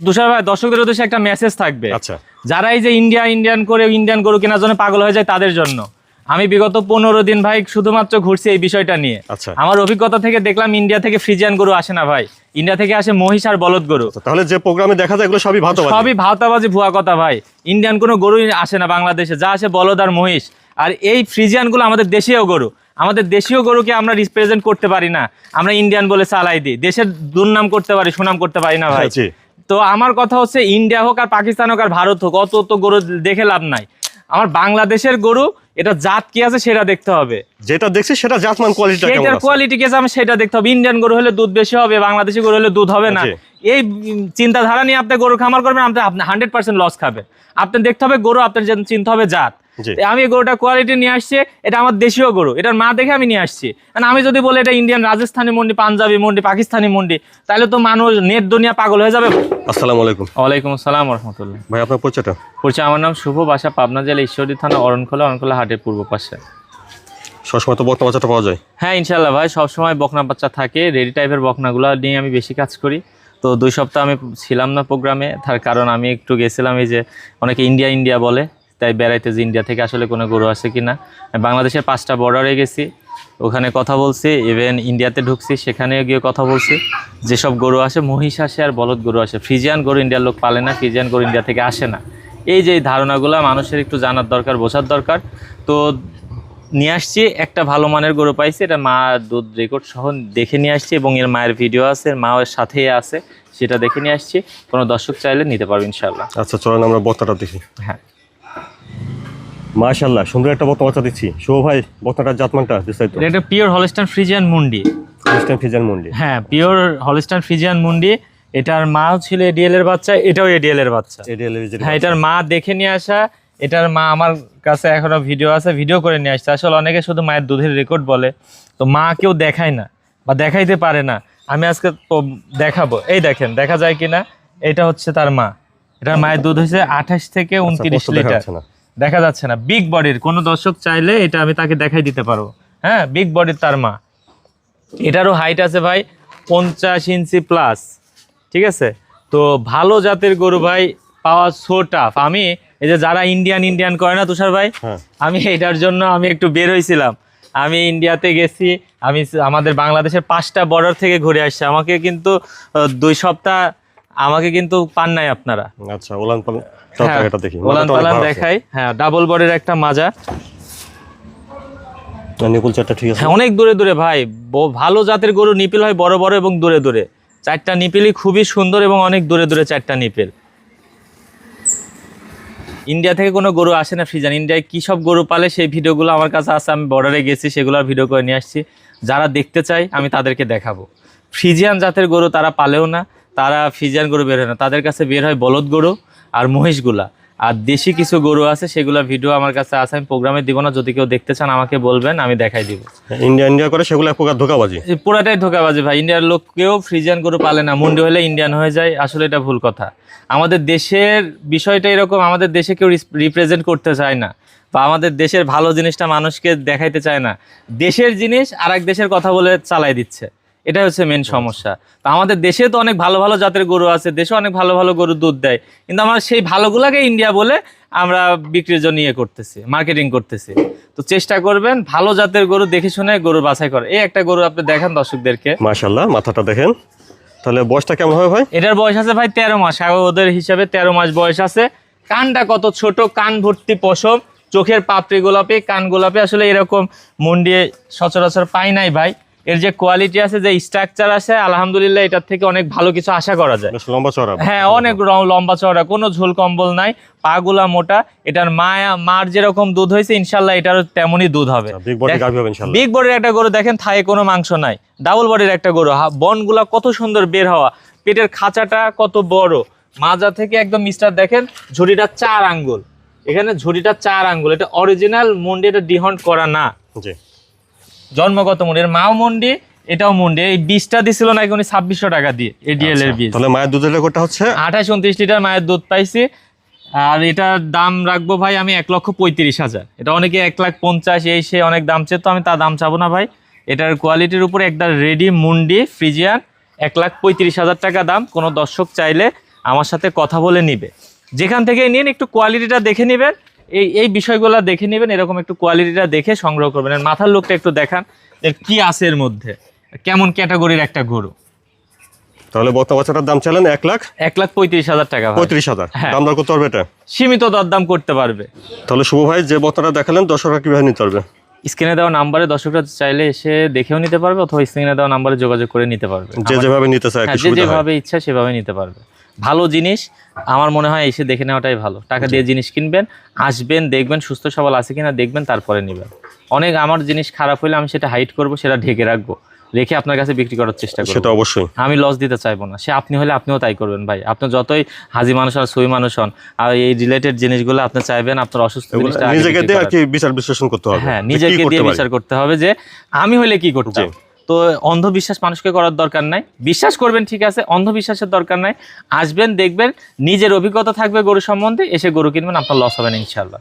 তুষার ভাই দর্শকদের উদ্দেশ্যে একটা মেসেজ থাকবে। আচ্ছা। যারা এই যে ইন্ডিয়া ইন্ডিয়ান করে ইন্ডিয়ান গরু কেনার জন্য পাগল হয়ে যায় তাদের জন্য। আমি বিগত পনেরো দিন ভাই শুধুমাত্র ঘুরছি এই বিষয়টা নিয়ে। আচ্ছা। আমার অভিজ্ঞতা থেকে দেখলাম ইন্ডিয়া থেকে ফ্রিজিয়ান গরু আসে না ভাই। ইন্ডিয়া থেকে আসে মহিষ আর বলদ গরু। আচ্ছা, তাহলে যে প্রোগ্রামে দেখা যায় এগুলো সবই ভাতো সবই ভাওতাবাজি ভুয়া কথা ভাই। ইন্ডিয়ান কোনো গরুই আসে না বাংলাদেশে। যা আসে বলদ আর মহিষ। আর এই ফ্রিজিয়ানগুলো আমাদের দেশীয় গরু। আমাদের দেশীয় গরুকে আমরা রিপ্রেজেন্ট করতে পারি না। আমরা ইন্ডিয়ান বলে চালাই দিই। দেশের দুর্নাম করতে পারি সুনাম করতে পারি না ভাই। জি। তো আমার কথা হচ্ছে ইন্ডিয়া হোক আর পাকিস্তান হোক আর ভারত হোক অত তো গরু দেখে লাভ নাই। আমার বাংলাদেশের গরু এটা জাত কি আছে সেটা দেখতে হবে। যেটা দেখছি সেটা জাতমান কোয়ালিটিটা কেমন সেটার আছে? কোয়ালিটি কি আছে আমি সেটা দেখতে হবে। ইন্ডিয়ান গরু হলে দুধ বেশি হবে বাংলাদেশি গরু হলে দুধ হবে না। এই চিন্তাধারা নিয়ে আপনি গরু খামার করবেন আপনি হান্ড্রেড পার্সেন্ট লস খাবে আপনি দেখতে হবে গরু আপনার যেন চিন্তা হবে জাত। আমি গরুটা কোয়ালিটি নিয়ে আসছি এটা আমার দেশীয় গরু এটার মা দেখে আমি নিয়ে আসছি। কারণ আমি যদি বলি এটা ইন্ডিয়ান রাজস্থানি মন্ডি পাঞ্জাবি মন্ডি পাকিস্তানি মন্ডি তাহলে তো মানুষ নেট দুনিয়া পাগল হয়ে যাবে। আসসালামু আলাইকুম। ওয়ালাইকুম আসসালাম রহমতুল্লাহ। ভাই আপনার পরিচয়টা? পরিচয় আমার নাম শুভ বাসা পাবনা জেলা ঈশ্বরদী থানা অরণখোলা অরণখোলা হাটের পূর্ব পাশে। সবসময় তো বর্তমান বাচ্চাটা পাওয়া যায়। হ্যাঁ ইনশাল্লাহ ভাই সবসময় বকনা বাচ্চা থাকে রেডি টাইপের বকনাগুলো নিয়ে আমি বেশি কাজ করি। তো দুই সপ্তাহ আমি ছিলাম না প্রোগ্রামে তার কারণ আমি একটু গেছিলাম এই যে অনেকে ইন্ডিয়া ইন্ডিয়া বলে। তাই বেড়াইতে যে ইন্ডিয়া থেকে আসলে কোনো গরু আসে কি না বাংলাদেশের পাঁচটা বর্ডারে গেছি ওখানে কথা বলছি ইভেন ইন্ডিয়াতে ঢুকছি সেখানেও গিয়ে কথা বলছি। যেসব গরু আসে মহিষ আসে আর বলদ গরু আসে ফ্রিজিয়ান গরু ইন্ডিয়ার লোক পালে না ফ্রিজিয়ান গরু ইন্ডিয়া থেকে আসে না। এই যে ধারণাগুলো মানুষের একটু জানার দরকার বোঝার দরকার। তো নিয়ে আসছি একটা ভালো মানের গরু পাইছি এটা মা দুধ রেকর্ড সহ দেখে নিয়ে আসছি এবং এর মায়ের ভিডিও আছে এর মা এর সাথেই আছে সেটা দেখে নিয়ে আসছি। কোনো দর্শক চাইলে নিতে পারবে ইনশাল্লাহ আচ্ছা চলেন আমরা বর্তাটা দেখি। হ্যাঁ। মাশাল্লাহ সুন্দর একটা বর্তমান বাচ্চা দিচ্ছি। শুভ ভাই বর্তমানটার জাতমানটা বিস্তারিত। এটা পিওর হলস্টান ফ্রিজিয়ান মুন্ডি। খ্রিস্টান ফিজান মন্ডি। হ্যাঁ পিওর হলস্টান ফ্রিজিয়ান মুন্ডি। এটার মাও ছিল এডিএল এর বাচ্চা এটাও এডিএল এর বাচ্চা। এডিএল এর হ্যাঁ এটার মা দেখে নিয়ে আসা এটার মা আমার কাছে এখনও ভিডিও আছে ভিডিও করে নিয়ে আসছে। আসলে অনেকে শুধু মায়ের দুধের রেকর্ড বলে তো মা কেউ দেখায় না বা দেখাইতে পারে না। আমি আজকে তো দেখাবো। এই দেখেন দেখা যায় কিনা? এটা হচ্ছে তার মা। এটার মায়ের দুধ হয়েছে আঠাশ থেকে উনত্রিশ স্পষ্ট দেখা লিটার। দেখা যাচ্ছে না। বিগ বডির কোনো দর্শক চাইলে এটা আমি তাকে দেখাই দিতে পারব। হ্যাঁ বিগ বডির তার মা। এটারও হাইট আছে ভাই পঞ্চাশ ইঞ্চি প্লাস ঠিক আছে? তো ভালো জাতের গরু ভাই পাওয়া সো টাফ আমি এই যে যারা ইন্ডিয়ান ইন্ডিয়ান করে না তুষার ভাই হ্যাঁ। আমি এটার জন্য আমি একটু বের হয়েছিলাম আমি ইন্ডিয়াতে গেছি আমি আমাদের বাংলাদেশের পাঁচটা বর্ডার থেকে ঘুরে আসছি। আমাকে কিন্তু দুই সপ্তাহ আমাকে কিন্তু পান নাই আপনারা। আচ্ছা ওলান পালান হ্যাঁ, দেখি। ওলান পালান দেখাই। হ্যাঁ ডাবল বডির একটা মাজা। নিপুল চারটা ঠিক আছে? হ্যাঁ অনেক দূরে দূরে ভাই। ভালো জাতের গরু নিপিল হয় বড় বড় এবং দূরে দূরে। চারটা নিপিলই খুবই সুন্দর এবং অনেক দূরে দূরে চারটা নিপিল। ইন্ডিয়া থেকে কোনো গরু আসে না ফ্রিজান। ইন্ডিয়ায় কী সব গরু পালে সেই ভিডিওগুলো আমার কাছে আছে আমি বর্ডারে গেছি সেগুলোর ভিডিও করে নিয়ে আসছি। যারা দেখতে চাই আমি তাদেরকে দেখাবো। ফ্রিজিয়ান জাতের গরু তারা পালেও না। তারা ফ্রিজিয়ান গরু বের হয় না। তাদের কাছে বের হয় বলদ গরু আর মহিষগুলা আর দেশি কিছু গরু আছে সেগুলো ভিডিও আমার কাছে আছে আমি প্রোগ্রামে দিব না যদি কেউ দেখতে চান আমাকে বলবেন আমি দেখাই দিব। ইন্ডিয়া ইন্ডিয়া করে সেগুলো এক প্রকার ধোকাবাজি? পুরাটাই ধোকাবাজি ভাই। ইন্ডিয়ার লোক কেউ ফ্রিজিয়ান গরু পালে না। মুন্ডি হলে ইন্ডিয়ান হয়ে যায় আসলে এটা ভুল কথা। আমাদের দেশের বিষয়টা এরকম আমাদের দেশে কেউ রিপ্রেজেন্ট করতে চায় না। বা আমাদের দেশের ভালো জিনিসটা মানুষকে দেখাইতে চায় না। দেশের জিনিস আর এক দেশের কথা বলে চালাই দিচ্ছে। এটা হচ্ছে মেন সমস্যা। তো আমাদের দেশে তো অনেক ভালো ভালো জাতের গরু আছে দেশে অনেক ভালো ভালো গরু দুধ দেয়। কিন্তু আমরা সেই ভালোগুলাকে ইন্ডিয়া বলে আমরা বিক্রির জন্য ইয়ে করতেছি মার্কেটিং করতেছি। তো চেষ্টা করবেন ভালো জাতের গরু দেখে শুনে গরু বাছাই করে এই একটা গরু আপনি দেখেন দর্শকদেরকে। মাশাল্লাহ মাথাটা দেখেন। তাহলে বয়সটা কেমন হবে ভাই? এটার বয়স আছে ভাই তেরো মাস ওদের হিসাবে তেরো মাস বয়স আছে। কানটা কত ছোট কান ভর্তি পশম চোখের পাপড়ি গোলাপি কান গোলাপি আসলে এরকম মুন্ডিয়ে সচরাচর পাই নাই ভাই। এর যে কোয়ালিটি আছে যে স্ট্রাকচার আছে আলহামদুলিল্লাহ এটার থেকে অনেক ভালো কিছু আশা করা যায়। লম্বা চড়া হ্যাঁ অনেক লম্বা চওড়া কোনো ঝোল কম্বল নাই পাগুলা মোটা এটার মায়া মার যেরকম দুধ হয়েছে ইনশাল্লাহ এটারও তেমনই দুধ হবে। বিগ ইনশাল্লাহ বিগ বডির একটা গরু দেখেন থায়ে কোনো মাংস নাই। ডাবল বডির একটা গরু বনগুলা কত সুন্দর বের হওয়া। পেটের খাঁচাটা কত বড়। মাজা থেকে একদম মিস্টার দেখেন ঝুড়িটা চার আঙ্গুল। এখানে ঝুড়িটা চার আঙ্গুল এটা অরিজিনাল মন্ডি এটা ডিহন্ট করা না। জি। জন্মগত মন্ডি এর মাও মন্ডি এটাও মন্ডি এই বীজটা দিছিল নাকি উনি ছাব্বিশশো টাকা দিয়ে এডিএল এর বীজ। তাহলে মায়ের দুধের রেকর্ডটা হচ্ছে? আঠাশ উনত্রিশ লিটার মায়ের দুধ পাইছি। আর এটার দাম রাখব ভাই আমি এক লক্ষ পঁয়ত্রিশ হাজার। এটা অনেকে এক লাখ পঞ্চাশ এই সে অনেক দাম চেয়ে তো আমি তার দাম চাবো না ভাই। এটার কোয়ালিটির উপরে একটা রেডি মুন্ডি ফ্রিজিয়ান এক লাখ পঁয়ত্রিশ হাজার টাকা দাম। কোনো দর্শক চাইলে আমার সাথে কথা বলে নিবে। যেখান থেকে নিন একটু কোয়ালিটিটা দেখে নেবেন। এই এই বিষয়গুলো দেখে নেবেন এরকম একটু কোয়ালিটিটা দেখে সংগ্রহ করবেন। আর মাথার লোকটা একটু দেখান কি আছে এর মধ্যে। কেমন ক্যাটাগরির একটা গরু। তাহলে বক্তা বাচ্চাটার দাম চাইলেন এক লাখ? এক লাখ পঁয়ত্রিশ হাজার টাকা। পঁয়ত্রিশ হাজার। হ্যাঁ। দাম দর করতে পারবে এটা? সীমিত দরদাম করতে পারবে। তাহলে শুভ ভাই যে বক্তাটা দেখালেন দর্শকরা কীভাবে নিতে পারবে? স্ক্রিনে দেওয়া নাম্বারে দর্শকরা চাইলে এসে দেখেও নিতে পারবে অথবা স্ক্রিনে দেওয়া নাম্বারে যোগাযোগ করে নিতে পারবে। যে যেভাবে নিতে চায় হ্যাঁ, যেভাবে ইচ্ছা সেভাবে নিতে পারবে। ভালো জিনিস আমার মনে হয় এসে দেখে নেওয়াটাই ভালো। টাকা দিয়ে জিনিস কিনবেন আসবেন দেখবেন সুস্থ সবল আছে কিনা দেখবেন তারপরে নেবেন। অনেক আমার জিনিস খারাপ হলে আমি সেটা হাইট করব সেটা ঢেকে রাখব রেখে আপনার কাছে বিক্রি করার চেষ্টা করব। সেটা অবশ্যই। আমি লস দিতে চাইব না। সে আপনি হলে আপনিও তাই করবেন ভাই। আপনি যতই হাজি মানুষ হন সই মানুষ হন আর এই রিলেটেড জিনিসগুলো আপনি চাইবেন আপনার অসুস্থ নিজেকে দিয়ে আর কি বিচার বিশ্লেষণ করতে হবে। হ্যাঁ নিজেকে দিয়ে বিচার করতে হবে যে আমি হলে কি করতাম। তো অন্ধবিশ্বাস মানুষকে করার দরকার নাই। বিশ্বাস করবেন, ঠিক আছে, অন্ধবিশ্বাসের দরকার নাই। আসবেন, দেখবেন, নিজের অভিজ্ঞতা থাকবে গরু সম্বন্ধে, এসে গরু কিনবেন, আপনার লস হবে না ইনশাল্লাহ